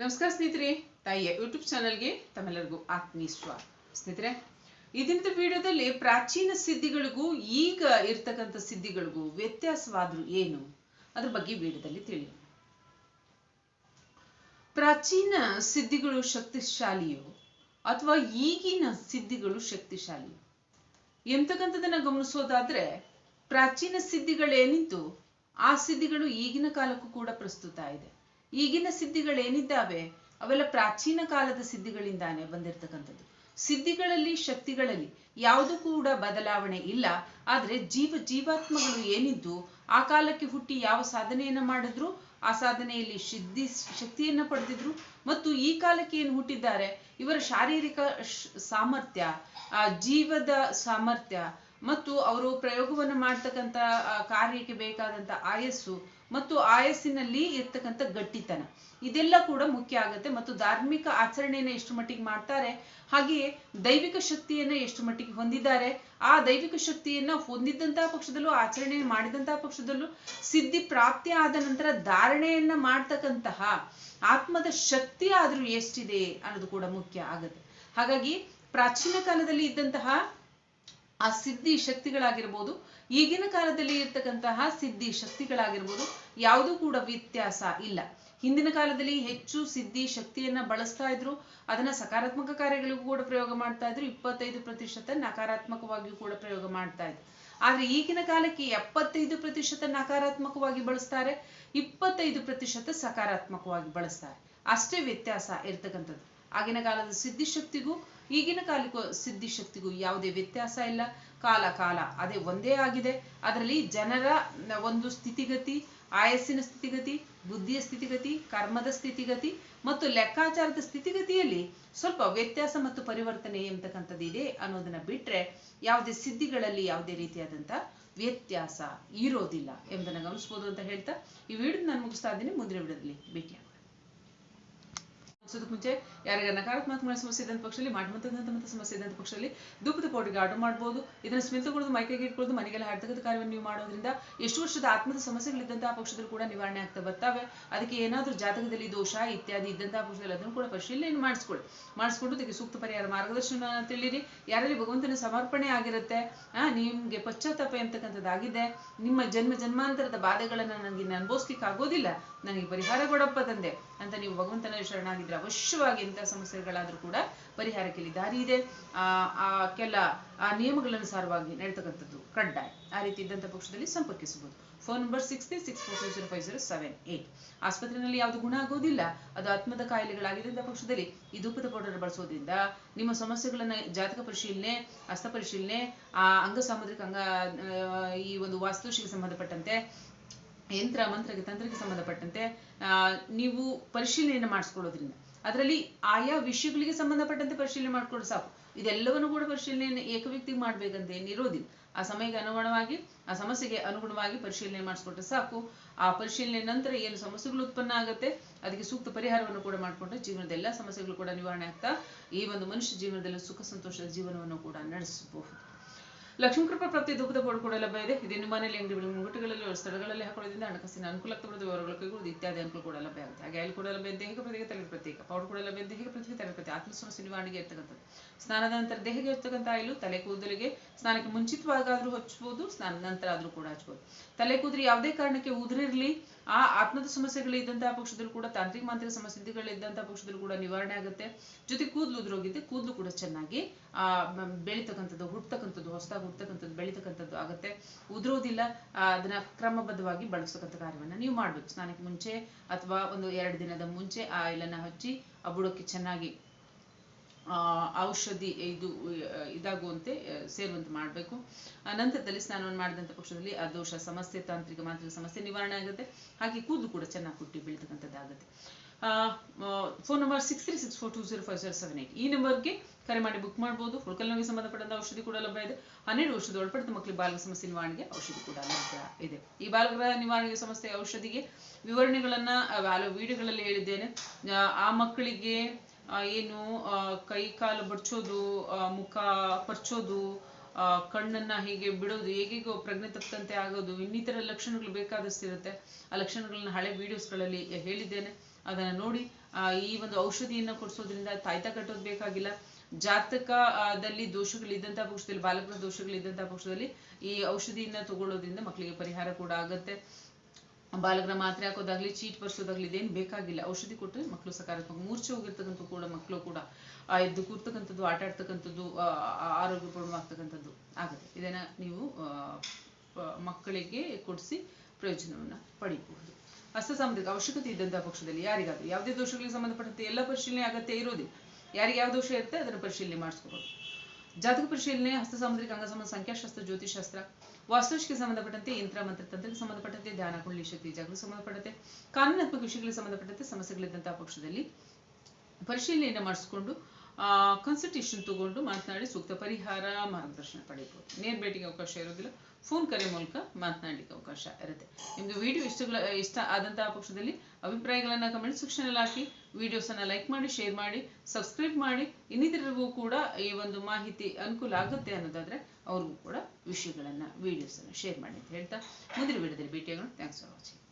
ನಮಸ್ಕಾರ ಸ್ನೇಹಿತರೆ, ತಾಯಿಯ ಯೂಟ್ಯೂಬ್ ಚಾನಲ್ಗೆ ತಮ್ಮೆಲ್ಲರಿಗೂ ಆತ್ಮೀಯ ಸ್ವಾಗತ ಸ್ನೇಹಿತರೆ ದಿನದ ವಿಡಿಯೋದಲ್ಲಿ ಪ್ರಾಚೀನ ಸಿದ್ಧಿಗಳಿಗೂ ಈಗ ಇರ್ತಕ್ಕಂಥ ಸಿದ್ಧಿಗಳಿಗೂ ವ್ಯತ್ಯಾಸವಾದ್ರೂ ಏನು? ಅದ್ರ ಬಗ್ಗೆ ವಿಡಿಯೋದಲ್ಲಿ ತಿಳಿಯೋಣ. ಪ್ರಾಚೀನ ಸಿದ್ಧಿಗಳು ಶಕ್ತಿಶಾಲಿಯೋ ಅಥವಾ ಈಗಿನ ಸಿದ್ಧಿಗಳು ಶಕ್ತಿಶಾಲಿಯೋ? ಎಂತಕ್ಕಂಥದನ್ನ ಗಮನಿಸೋದಾದ್ರೆ, ಪ್ರಾಚೀನ ಸಿದ್ಧಿಗಳೇನಿದ್ದು ಆ ಸಿದ್ಧಿಗಳು ಈಗಿನ ಕಾಲಕ್ಕೂ ಕೂಡ ಪ್ರಸ್ತುತ ಇದೆ. ಈಗಿನ ಸಿದ್ಧಿಗಳೇನಿದ್ದಾವೆ? ಅವೆಲ್ಲ ಪ್ರಾಚೀನ ಕಾಲದ ಸಿದ್ಧಿಗಳಿಂದಾನೆ ಬಂದಿರತಕ್ಕಂಥದ್ದು. ಸಿದ್ಧಿಗಳಲ್ಲಿ, ಶಕ್ತಿಗಳಲ್ಲಿ ಯಾವುದು ಕೂಡ ಬದಲಾವಣೆ ಇಲ್ಲ. ಆದ್ರೆ ಜೀವ ಜೀವಾತ್ಮಗಳು ಏನಿದ್ದು? ಆ ಕಾಲಕ್ಕೆ ಹುಟ್ಟಿ ಯಾವ ಸಾಧನೆಯನ್ನ ಮಾಡಿದ್ರು? ಆ ಸಾಧನೆಯಲ್ಲಿ ಸಿದ್ಧಿ, ಶಕ್ತಿಯನ್ನ ಪಡೆದಿದ್ರು. ಮತ್ತು ಈ ಕಾಲಕ್ಕೆ ಏನು ಹುಟ್ಟಿದ್ದಾರೆ? ಇವರ ಶಾರೀರಿಕ ಸಾಮರ್ಥ್ಯ, ಆ ಜೀವದ ಸಾಮರ್ಥ್ಯ, ಮತ್ತು ಅವರು ಪ್ರಯೋಗವನ್ನು ಮಾಡ್ತಕ್ಕಂಥ ಕಾರ್ಯಕ್ಕೆ ಬೇಕಾದಂತ ಆಯಸ್ಸು ಮತ್ತು ಆಯಸ್ಸಿನಲ್ಲಿ ಇರ್ತಕ್ಕಂಥ ಗಟ್ಟಿತನ. ಇದೆಲ್ಲ ಕೂಡ ಮುಖ್ಯ ಆಗುತ್ತೆ ಮತ್ತು ಧಾರ್ಮಿಕ ಆಚರಣೆಯನ್ನ ಎಷ್ಟು ಮಟ್ಟಿಗೆ ಮಾಡ್ತಾರೆ, ಹಾಗೆಯೇ ದೈವಿಕ ಶಕ್ತಿಯನ್ನ ಎಷ್ಟು ಮಟ್ಟಿಗೆ ಹೊಂದಿದ್ದಾರೆ, ಆ ದೈವಿಕ ಶಕ್ತಿಯನ್ನ ಹೊಂದಿದ್ದಂತಹ ಪಕ್ಷದಲ್ಲೂ ಆಚರಣೆ ಮಾಡಿದಂತಹ ಪಕ್ಷದಲ್ಲೂ ಸಿದ್ಧಿ ಪ್ರಾಪ್ತಿ ಆದ ನಂತರ ಧಾರಣೆಯನ್ನ ಮಾಡ್ತಕ್ಕಂತಹ ಆತ್ಮದ ಶಕ್ತಿ ಆದ್ರೂ ಎಷ್ಟಿದೆ ಅನ್ನೋದು ಕೂಡ ಮುಖ್ಯ ಆಗುತ್ತೆ. ಹಾಗಾಗಿ ಪ್ರಾಚೀನ ಕಾಲದಲ್ಲಿ ಇದ್ದಂತಹ ಆ ಸಿದ್ಧಿ ಶಕ್ತಿಗಳಾಗಿರ್ಬೋದು, ಈಗಿನ ಕಾಲದಲ್ಲಿ ಇರ್ತಕ್ಕಂತಹ ಸಿದ್ಧಿ ಶಕ್ತಿಗಳಾಗಿರ್ಬೋದು, ಯಾವುದೂ ಕೂಡ ವ್ಯತ್ಯಾಸ ಇಲ್ಲ. ಹಿಂದಿನ ಕಾಲದಲ್ಲಿ ಹೆಚ್ಚು ಸಿದ್ಧಿ ಶಕ್ತಿಯನ್ನ ಬಳಸ್ತಾ ಇದ್ರು, ಅದನ್ನ ಸಕಾರಾತ್ಮಕ ಕಾರ್ಯಗಳಿಗೂ ಕೂಡ ಪ್ರಯೋಗ ಮಾಡ್ತಾ ಇದ್ರು, ಇಪ್ಪತ್ತೈದು ಪ್ರತಿಶತ ನಕಾರಾತ್ಮಕವಾಗಿಯೂ ಕೂಡ ಪ್ರಯೋಗ ಮಾಡ್ತಾ ಇದ್ರು. ಆದ್ರೆ ಈಗಿನ ಕಾಲಕ್ಕೆ ಎಪ್ಪತ್ತೈದು ಪ್ರತಿಶತ ನಕಾರಾತ್ಮಕವಾಗಿ ಬಳಸ್ತಾರೆ, ಇಪ್ಪತ್ತೈದು ಪ್ರತಿಶತ ಸಕಾರಾತ್ಮಕವಾಗಿ ಬಳಸ್ತಾರೆ. ಅಷ್ಟೇ ವ್ಯತ್ಯಾಸ ಇರ್ತಕ್ಕಂಥದ್ದು. ಆಗಿನ ಕಾಲದ ಸಿದ್ಧಿಶಕ್ತಿಗೂ, ಈಗಿನ ಕಾಲಕ್ಕೂ ಸಿದ್ಧಿಶಕ್ತಿಗೂ ಯಾವುದೇ ವ್ಯತ್ಯಾಸ ಇಲ್ಲ. ಕಾಲ ಕಾಲ ಅದೇ ಒಂದೇ ಆಗಿದೆ. ಅದರಲ್ಲಿ ಜನರ ಒಂದು ಸ್ಥಿತಿಗತಿ, ಆಯಸ್ಸಿನ ಸ್ಥಿತಿಗತಿ, ಬುದ್ಧಿಯ ಸ್ಥಿತಿಗತಿ, ಕರ್ಮದ ಸ್ಥಿತಿಗತಿ ಮತ್ತು ಲೆಕ್ಕಾಚಾರದ ಸ್ಥಿತಿಗತಿಯಲ್ಲಿ ಸ್ವಲ್ಪ ವ್ಯತ್ಯಾಸ ಮತ್ತು ಪರಿವರ್ತನೆ ಎಂಬತಕ್ಕಂಥದ್ದು ಇದೆ ಅನ್ನೋದನ್ನ ಬಿಟ್ರೆ ಯಾವುದೇ ಸಿದ್ಧಿಗಳಲ್ಲಿ ಯಾವುದೇ ರೀತಿಯಾದಂತ ವ್ಯತ್ಯಾಸ ಇರೋದಿಲ್ಲ ಎಂಬುದನ್ನ ಗಮನಿಸಬಹುದು ಅಂತ ಹೇಳ್ತಾ ಈ ವಿಡಿಯೋ ನಾನು ಮುಗಿಸ್ತಾ ಇದ್ದೀನಿ. ಮುಂದಿನ ವಿಡಿಯೋದಲ್ಲಿ ಭೇಟಿಯಾಗೋಣ. ಮುಗಿಸೋದಕ್ಕೆ ಮುಂಚೆ ಯಾರಿಗಾರ ನಕಾರಾತ್ಮಕ ಸಮಸ್ಯೆ ಇದ್ದಂಥ ಪಕ್ಷದಲ್ಲಿ ಮತ್ತು ಸಮಸ್ಯೆ ಇದ್ದಂಥ ಪಕ್ಷದಲ್ಲಿ ಧೂಪದ ಪೌಡರ್ಗೆ ಆರ್ಡರ್ ಮಾಡ್ಬೋದು. ಇದನ್ನು ಸ್ಮೆಲ್ ತಗೊಳ್ಳೋದು ಮೈಕೈಗೆ ಇಟ್ಕೊಳ್ಳೋದು ಮನೆಗೆಲ್ಲ ಹಾಡ್ತಕ್ಕಂಥ ಕಾರ್ಯವನ್ನು ನೀವು ಮಾಡೋದ್ರಿಂದ ಎಷ್ಟು ವರ್ಷದ ಆತ್ಮದ ಸಮಸ್ಯೆಗಳಿದ್ದಂತಹ ಪಕ್ಷದಲ್ಲಿ ಕೂಡ ನಿವಾರಣೆ ಆಗ್ತಾ ಬರ್ತವೆ. ಅದಕ್ಕೆ ಏನಾದರೂ ಜಾತಕದಲ್ಲಿ ದೋಷ ಇತ್ಯಾದಿ ಇದ್ದಂತಹ ಪಕ್ಷದಲ್ಲಿ ಅದನ್ನು ಕೂಡ ಪರಿಶೀಲನೆ ಮಾಡಿಸ್ಕೊಳ್ಳಿ. ಮಾಡಿಸ್ಕೊಂಡು ಅದಕ್ಕೆ ಸೂಕ್ತ ಪರಿಹಾರ ಮಾರ್ಗದರ್ಶನ ತಿಳಿರಿ. ಯಾರಲ್ಲಿ ಭಗವಂತನ ಸಮರ್ಪಣೆ ಆಗಿರುತ್ತೆ ನಿಮಗೆ ಪಶ್ಚಾತ್ತಾಪ ಎಂತಕ್ಕಂಥದ್ದಾಗಿದೆ, ನಿಮ್ಮ ಜನ್ಮ ಜನ್ಮಾಂತರದ ಬಾಧೆಗಳನ್ನ ನನಗೆ ಅನುಭವಿಸ್ಲಿಕ್ಕೆ ಆಗೋದಿಲ್ಲ ನನಗೆ ಪರಿಹಾರ ಕೊಡಪ್ಪ ತಂದೆ ಅಂತ ನೀವು ಭಗವಂತನ ಶರಣಾಗಿದ್ರೆ ಅವಶ್ಯವಾಗಿ ಎಂಥ ಸಮಸ್ಯೆಗಳಾದ್ರೂ ಕೂಡ ಪರಿಹಾರಕ್ಕೆ ಇಲ್ಲಿ ದಾರಿ ಇದೆ. ಆ ಕೆಲ, ಆ ನಿಯಮಗಳನುಸಾರವಾಗಿ ನಡೀತಕ್ಕಂಥದ್ದು ಕಡ್ಡಾಯ. ಆ ರೀತಿ ಇದ್ದಂಥ ಪಕ್ಷದಲ್ಲಿ ಸಂಪರ್ಕಿಸಬಹುದು. Phone number six three six four two five zero seven eight ಆಸ್ಪತ್ರೆಯಲ್ಲಿ ಯಾವುದು ಗುಣ ಆಗೋದಿಲ್ಲ, ಅದು ಆತ್ಮದ ಕಾಯಿಲೆಗಳಾಗಿದ್ದಂಥ ಪಕ್ಷದಲ್ಲಿ ಈ ಧೂಪದ ಪೌಡರ್ ಬಳಸೋದ್ರಿಂದ ನಿಮ್ಮ ಸಮಸ್ಯೆಗಳನ್ನ ಜಾತಕ ಪರಿಶೀಲನೆ, ಹಸ್ತ ಪರಿಶೀಲನೆ, ಆ ಅಂಗ ಸಾಮುದ್ರಿಕ ಅಂಗ ಈ ಒಂದು ವಾಸ್ತುಶಿಗೆ ಸಂಬಂಧಪಟ್ಟಂತೆ ಯಂತ್ರ ಮಂತ್ರಕ್ಕೆ ತಂತ್ರಕ್ಕೆ ಸಂಬಂಧಪಟ್ಟಂತೆ ನೀವು ಪರಿಶೀಲನೆಯನ್ನು ಮಾಡಿಸ್ಕೊಳ್ಳೋದ್ರಿಂದ. ಅದರಲ್ಲಿ ಆಯಾ ವಿಷಯಗಳಿಗೆ ಸಂಬಂಧಪಟ್ಟಂತೆ ಪರಿಶೀಲನೆ ಮಾಡ್ಕೊಂಡು ಸಾಕು. ಇದೆಲ್ಲವನ್ನು ಕೂಡ ಪರಿಶೀಲನೆಯನ್ನು ಏಕ ಮಾಡಬೇಕಂತ ಏನಿರೋದಿಲ್ಲ ಆ ಸಮಯಕ್ಕೆ ಅನುಗುಣವಾಗಿ, ಆ ಸಮಸ್ಯೆಗೆ ಅನುಗುಣವಾಗಿ ಪರಿಶೀಲನೆ ಮಾಡಿಸ್ಕೊಟ್ರೆ ಸಾಕು. ಆ ಪರಿಶೀಲನೆ ನಂತರ ಏನು ಸಮಸ್ಯೆಗಳು ಉತ್ಪನ್ನ ಆಗುತ್ತೆ, ಅದಕ್ಕೆ ಸೂಕ್ತ ಪರಿಹಾರವನ್ನು ಕೂಡ ಮಾಡಿಕೊಂಡ್ರೆ ಜೀವನದ ಎಲ್ಲ ಸಮಸ್ಯೆಗಳು ಕೂಡ ನಿವಾರಣೆ ಆಗ್ತಾ, ಈ ಒಂದು ಮನುಷ್ಯ ಜೀವನದಲ್ಲಿ ಸುಖ, ಸಂತೋಷದ ಜೀವನವನ್ನು ಕೂಡ ನಡೆಸಬಹುದು. ಲಕ್ಷ್ಮೀ ಕೃಪಾ ಪ್ರಾಪ್ತಿ ಧೂಪದ ಬೋರ್ಡ್ ಕೂಡ ಲಭ್ಯ ಇದೆ. ಇದು ನಿಮ್ಮ ಮನೆಯಲ್ಲಿ ಅಂಗಡಿಗಳು ಮುಂಗಟ್ಟುಗಳಲ್ಲಿ ಸ್ಥಳಗಳಲ್ಲಿ ಹಾಕೊಳ್ಳೋದ್ರಿಂದ ಹಣಕಾಸಿನ ಅನುಕೂಲ ಆಗ್ತದೆ ವಿವರಗಳು ಕೈಗೊಳ್ಳುವುದು ಇತ್ಯಾದಿ ಅನುಕೂಲ ಕೂಡ ಲಭ್ಯ ಆಗುತ್ತೆ. ಹಾಗೆ ಅಲ್ಲಿ ಕೂಡ ಲಭ್ಯ ದೇಹಿಕ ಪ್ರತ್ಯೇಕ ತಲೆ ಪ್ರತ್ಯೇಕ ಪೌಡರ್ ಕೂಡ ಲಭ್ಯ ದೇಹಿಕ ಪ್ರತ್ಯೇಕ ತಲೆ ಪ್ರತಿ ಆತ್ಮ ಸಮಸ್ಯೆ ನಿವಾರಣೆಗೆ ಇರ್ತಕ್ಕಂಥದ್ದು. ಸ್ನಾನದ ನಂತರ ದೇಹಕ್ಕೆ ಇರ್ತಕ್ಕಂಥ ಆಯಿಲು ತಲೆ ಕೂದಲಿಗೆ ಸ್ನಾನಕ್ಕೆ ಮುಂಚಿತವಾಗಾದ್ರೂ ಹಚ್ಚಬಹುದು ಸ್ನಾನ ನಂತರ ಆದ್ರೂ ಕೂಡ ಹಚ್ಬೋದು ತಲೆ ಕೂದಲು ಯಾವುದೇ ಕಾರಣಕ್ಕೆ ಉದುರಿರಲಿ, ಆ ಆತ್ಮದ ಸಮಸ್ಯೆಗಳು ಇದ್ದಂತಹ ಪಕ್ಷದಲ್ಲೂ ಕೂಡ, ತಾಂತ್ರಿಕ ಮಾಂತ್ರಿಕ ಸಮಸ್ಯೆಗಳಿದ್ದಂತಹ ಪಕ್ಷದಲ್ಲೂ ಕೂಡ ನಿವಾರಣೆ ಆಗುತ್ತೆ. ಜೊತೆ ಕೂದಲು ಉದುರೋಗಿದ್ದೆ ಕೂದಲು ಕೂಡ ಚೆನ್ನಾಗಿ ಆ ಬೆಳಿತಕ್ಕಂಥದ್ದು ಹುಟ್ಟತಕ್ಕಂಥದ್ದು ಹೊಸದಾಗಿ ಹುಟ್ಟತಕ್ಕಂಥದ್ದು ಬೆಳೀತಕ್ಕಂಥದ್ದು ಆಗುತ್ತೆ. ಉದುರೋದಿಲ್ಲ ಆ, ಅದನ್ನ ಕ್ರಮಬದ್ಧವಾಗಿ ಬಳಸ್ತಕ್ಕಂಥ ಕಾರ್ಯವನ್ನ ನೀವು ಮಾಡ್ಬೇಕು. ಸ್ನಾನಕ್ಕೆ ಮುಂಚೆ ಅಥವಾ ಒಂದು ಎರಡು ದಿನದ ಮುಂಚೆ ಆ ಆಯಿಲನ್ನ ಹಚ್ಚಿ ಆ ಬುಡಕ್ಕೆ ಚೆನ್ನಾಗಿ ಆ, ಔಷಧಿ ಇದು ಆ, ಇದಾಗುವಂತೆ ಆ, ಸೇರುವಂತೆ ಮಾಡಬೇಕು. ನಂತರದಲ್ಲಿ ಸ್ನಾನವನ್ನು ಮಾಡಿದಂಥ ಪಕ್ಷದಲ್ಲಿ ಆ ದೋಷ ಸಮಸ್ಯೆ ತಾಂತ್ರಿಕ ಮಾಂತ್ರಿಕ ಸಮಸ್ಯೆ ನಿವಾರಣೆ ಆಗುತ್ತೆ. ಹಾಗೆ ಕೂದಲು ಕೂಡ ಚೆನ್ನಾಗಿ ಹುಟ್ಟಿ ಬೆಳೀತಕ್ಕಂಥದ್ದಾಗುತ್ತೆ. Phone number six three six four two zero five zero seven eight ಈ ನಂಬರ್ಗೆ ಕರೆ ಮಾಡಿ ಬುಕ್ ಮಾಡ್ಬೋದು. ಹುಳ್ಕಲ್ ನೋವಿಗೆ ಸಂಬಂಧಪಟ್ಟಂತ ಔಷಧಿ ಕೂಡ ಲಭ್ಯ ಇದೆ. ಹನ್ನೆರಡು ವರ್ಷದ ಒಳಪಡಿತ ಮಕ್ಕಳಿಗೆ ಬಾಲಕ ಸಮಸ್ಯೆ ನಿವಾರಣೆಗೆ ಔಷಧಿ ಕೂಡ ಲಭ್ಯ ಇದೆ. ಈ ಬಾಲಕ ನಿವಾರಣೆಗೆ ಸಮಸ್ಯೆ ಔಷಧಿಗೆ ವಿವರಣೆಗಳನ್ನ ಹಲವು ವಿಡಿಯೋಗಳಲ್ಲಿ ಹೇಳಿದ್ದೇನೆ. ಆ, ಮಕ್ಕಳಿಗೆ ಏನು ಕೈ ಕಾಲು ಬಡ್ಚೋದು ಮುಖ ಪರ್ಚೋದು ಕಣ್ಣನ್ನ ಹೀಗೆ ಬಿಡೋದು ಹೇಗೆಗೋ ಪ್ರಜ್ಞೆ ತಪ್ಪಂತೆ ಆಗೋದು ಇನ್ನಿತರ ಲಕ್ಷಣಗಳು ಬೇಕಾದಷ್ಟಿರುತ್ತೆ. ಆ ಲಕ್ಷಣಗಳನ್ನ ಹಳೆ ವಿಡಿಯೋಸ್ಗಳಲ್ಲಿ ಹೇಳಿದ್ದೇನೆ. ಅದನ್ನ ನೋಡಿ ಈ ಒಂದು ಔಷಧಿಯನ್ನ ಕೊಡಿಸೋದ್ರಿಂದ ತಾಯ್ತ ಕಟ್ಟೋದು ಬೇಕಾಗಿಲ್ಲ. ಜಾತಕದಲ್ಲಿ ದೋಷಗಳಿದ್ದಂತಹ ಪಕ್ಷದಲ್ಲಿ, ಬಾಲಕರ ದೋಷಗಳಿದ್ದಂತಹ ಪಕ್ಷದಲ್ಲಿ ಈ ಔಷಧಿಯನ್ನ ತಗೊಳ್ಳೋದ್ರಿಂದ ಮಕ್ಕಳಿಗೆ ಪರಿಹಾರ ಕೂಡ ಆಗತ್ತೆ. ಬಾಲಕರ ಮಾತ್ರೆ ಹಾಕೋದಾಗ್ಲಿ, ಚೀಟ್ ಬರ್ಸೋದಾಗ್ಲಿ ಇದೇನು ಬೇಕಾಗಿಲ್ಲ. ಔಷಧಿ ಕೊಟ್ಟರೆ ಮಕ್ಕಳು ಸಕಾರಾತ್ಮಕ. ಮೂರ್ಛೆ ಹೋಗಿರ್ತಕ್ಕಂಥ ಕೂಡ ಮಕ್ಕಳು ಕೂಡ ಎದ್ದು ಕೂರ್ತಕ್ಕಂಥದ್ದು, ಆಟ ಆಡ್ತಕ್ಕಂಥದ್ದು ಆರೋಗ್ಯಪೂರ್ಣವಾಗ್ತಕ್ಕಂಥದ್ದು ಆಗುತ್ತೆ. ಇದನ್ನ ನೀವು ಮಕ್ಕಳಿಗೆ ಕೊಡಿಸಿ ಪ್ರಯೋಜನವನ್ನ ಪಡಿಬಹುದು. ಹಸ್ತ ಸಾಮುದ್ರಿಕ ಅವಶ್ಯಕತೆ ಇದ್ದಂತಹ ಪಕ್ಷದಲ್ಲಿ ಯಾರಿಗಾದ್ರೂ ಯಾವುದೇ ದೋಷಗಳಿಗೆ ಸಂಬಂಧಪಟ್ಟಂತೆ ಎಲ್ಲ ಪರಿಶೀಲನೆ ಅಗತ್ಯ ಇರೋದಿಲ್ಲ ಯಾರಿಗೆ ಯಾವ ದೋಷ ಇರುತ್ತೆ ಅದನ್ನ ಪರಿಶೀಲನೆ ಮಾಡಿಸ್ಕೋಬಹುದು ಜಾತಕ ಪರಿಶೀಲನೆ ಹಸ್ತ ಸಾಮುದ್ರಿಕ ಅಂಗಸಂಬಂಧ ಸಂಖ್ಯಾಶಾಸ್ತ್ರ ಜ್ಯೋತಿಷಾಸ್ತ್ರ ವಾಸ್ತುಶಿಕೆ ಸಂಬಂಧಪಟ್ಟಂತೆ ಯಂತ್ರ ಮಂತ್ರ ತಂತ್ರಕ್ಕೆ ಸಂಬಂಧಪಟ್ಟಂತೆ ಧ್ಯಾನ ಕುಂಡಲಿ ಶಕ್ತಿ, ಜಾಗೃತಿ ಸಂಬಂಧಪಟ್ಟಂತೆ, ಕಾನೂನಾತ್ಮಕ ವಿಷಯಗಳಿಗೆ ಸಂಬಂಧಪಟ್ಟಂತೆ ಸಮಸ್ಯೆಗಳಿದ್ದಂತಹ ಪಕ್ಷದಲ್ಲಿ ಪರಿಶೀಲನೆಯನ್ನು ಮಾಡಿಸ್ಕೊಂಡು ಕನ್ಸಲ್ಟೇಷನ್ ತಗೊಂಡು ಮಾತನಾಡಿ ಸೂಕ್ತ ಪರಿಹಾರ, ಮಾರ್ಗದರ್ಶನ ಪಡೆಯಬಹುದು. ನೇರ ಭೇಟಿಗೆ ಅವಕಾಶ ಇರೋದಿಲ್ಲ ಫೋನ್ ಕರೆ ಮೂಲಕ ಮಾತನಾಡಲಿಕ್ಕೆ ಅವಕಾಶ ಇರುತ್ತೆ. ನಿಮ್ಗೆ ವಿಡಿಯೋ ಇಷ್ಟಗಳ, ಇಷ್ಟ ಆದಂತಹ ಪಕ್ಷದಲ್ಲಿ ಅಭಿಪ್ರಾಯಗಳನ್ನ ಕಮೆಂಟ್ ಸೆಕ್ಷನ್ ಅಲ್ಲಿ ಹಾಕಿ ವಿಡಿಯೋಸ್ ಅನ್ನ ಲೈಕ್ ಮಾಡಿ ಶೇರ್ ಮಾಡಿ ಸಬ್ಸ್ಕ್ರೈಬ್ ಮಾಡಿ, ಇನ್ನಿತರರಿಗೂ ಕೂಡ ಈ ಒಂದು ಮಾಹಿತಿ ಅನುಕೂಲ ಆಗುತ್ತೆ ಅನ್ನೋದಾದ್ರೆ ಅವ್ರಿಗೂ ಕೂಡ ವಿಷಯಗಳನ್ನ ವಿಡಿಯೋಸ್ ಅನ್ನ ಶೇರ್ ಮಾಡಿ ಅಂತ ಹೇಳ್ತಾ, ಮುಂದಿನ ವಿಡಿಯೋದಲ್ಲಿ ಭೇಟಿಯಾಗೋಣ. Thanks for watching